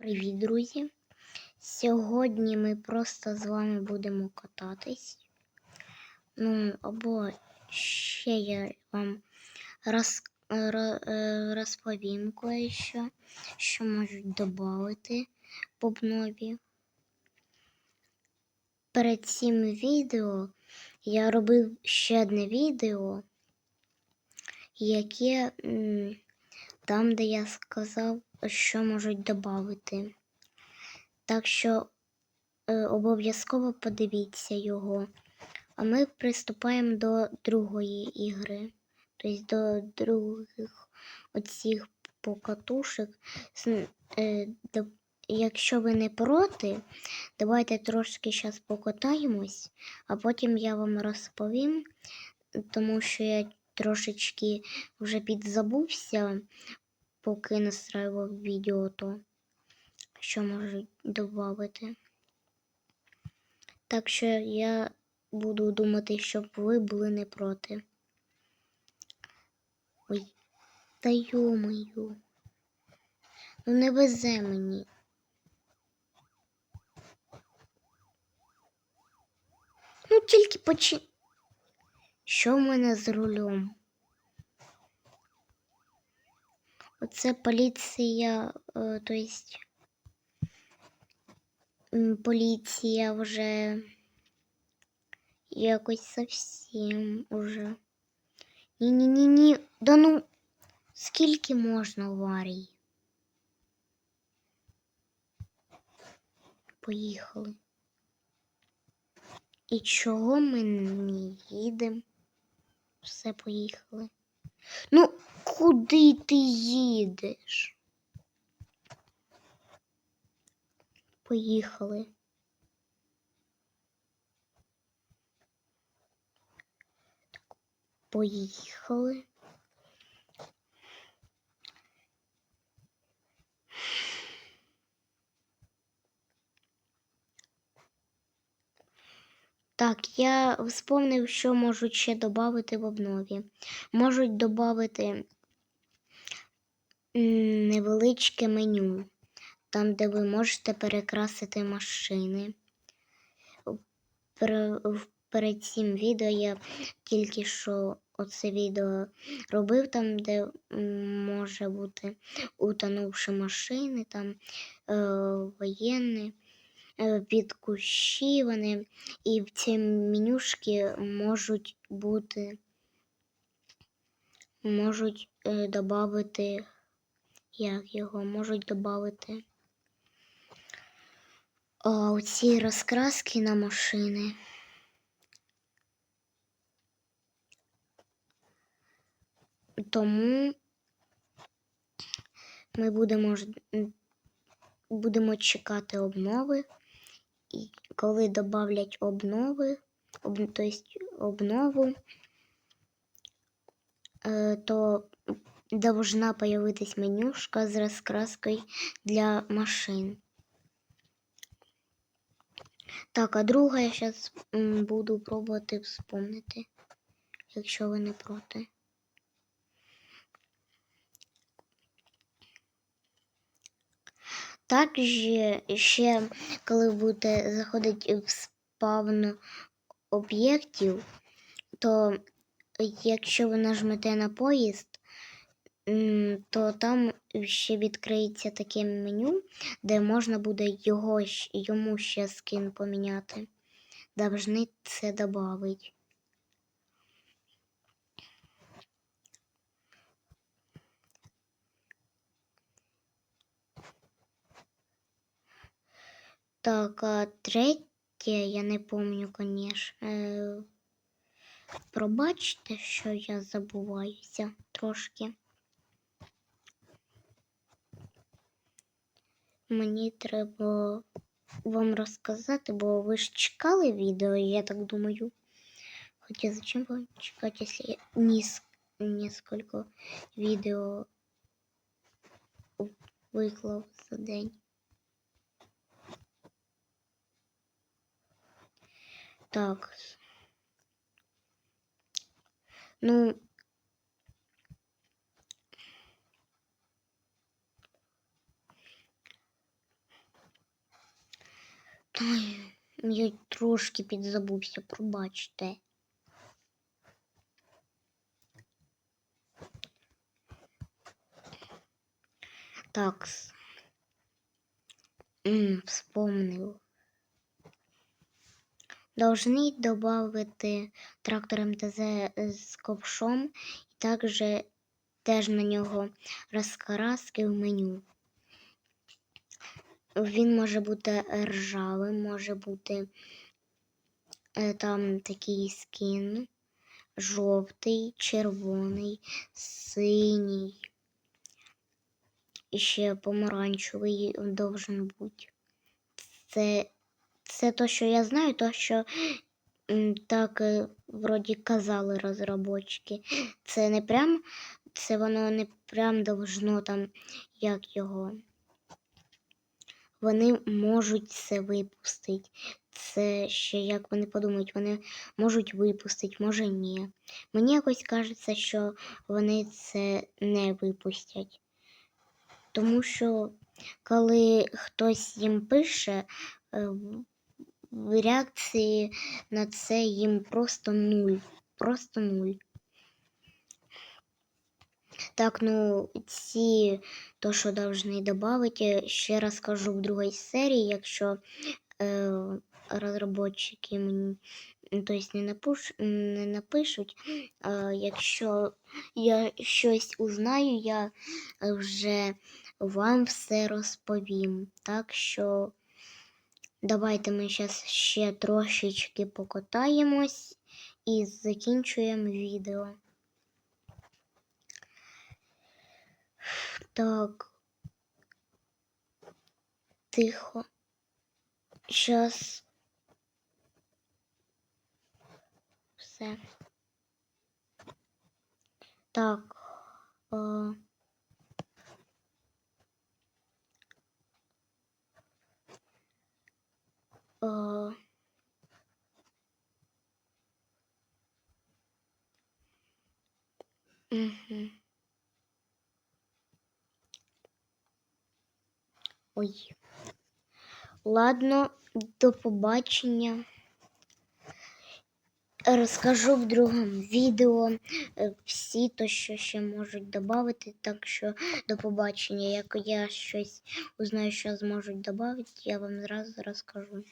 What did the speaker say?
Привіт, друзі! Сьогодні ми просто з вами будемо кататись. Ну, або ще я вам роз, е, розповім кое-що, що можуть додати в обнові. Перед цим відео я робив ще одне відео, яке там, де я сказав, що можуть додати. Так що е, обов'язково подивіться його. А ми приступаємо до другої ігри. Тобто до других оцих покатушек. Е, Якщо ви не проти, давайте трошки зараз покатаємось, а потім я вам розповім, тому що я трошечки вже підзабувся, поки настраював відео, то що можуть додати. Так що я буду думати, щоб ви були не проти. Ой, та йомаю. Ну не везе мені. Ну тільки почи. Що в мене з рулем? Оце поліція, е, то есть поліція вже якось совсем уже. Ні-ні-ні-ні. Да ну скільки можна аварій? Поїхали. І чого ми не їдемо? Все поїхали. Ну, куди ти їдеш? Поїхали. Поїхали. Так, я вспомнив, що можуть ще додати в обнові. Можуть додати невеличке меню, там, де ви можете перекрасити машини. Перед цим відео я тільки що оце відео робив, там, де може бути утонувші машини, там е, воєнні, під кущі вони, і в ці менюшки можуть бути, можуть е, додати, як його, можуть додати оці розкраски на машини. Тому ми будемо, будемо чекати обнови. І коли додавлять обнови, об, тобто обнову, е, то должна появитись менюшка з розкраскою для машин. Так, а друга я зараз буду пробувати вспомнити, якщо ви не проти. Також ще, коли будете заходити в спавн об'єктів, то якщо ви нажмете на поїзд, то там ще відкриється таке меню, де можна буде його, йому ще скин поміняти. Должны це додати. Так, а третє, я не конечно. Е, пробачте, що я забуваюся трошки. Мені треба вам розказати, бо ви ж чекали відео, я так думаю. Хоча зачем вам чекати, якщо я ніс, відео виклав за день. Так. Ну, Ой, я трошки підзабувся, пробачте. Так. М, вспомнив. Должны добавити трактор МТЗ з ковшом і також теж на нього розкраски в меню. Він може бути ржавим, може бути е, там такий скін, жовтий, червоний, синій. І ще помаранчевий должен бути. Це, це то, що я знаю, то, що так е, вроді казали розробники. Це не прям, це воно не прям должно там, як його. Вони можуть це випустити. Це ще як вони подумають, вони можуть випустити, може ні. Мені якось кажеться, що вони це не випустять. Тому що коли хтось їм пише, е, реакції на це їм просто нуль. Просто нуль. Так, ну ці то, що повинні додати, ще раз кажу в другій серії, якщо е, розробники мені м, то есть не, напуш, не напишуть, а якщо я щось узнаю, я вже вам все розповім. Так що давайте ми зараз ще трошечки покатаємось і закінчуємо відео. Так. Тихо. Сейчас. Все. Так. Е... Е... Угу. Ой. Ладно, до побачення. Розкажу в другому відео е, всі то, що ще можуть додати. Так що до побачення. Як я щось узнаю, що зможуть додати, я вам зразу розкажу.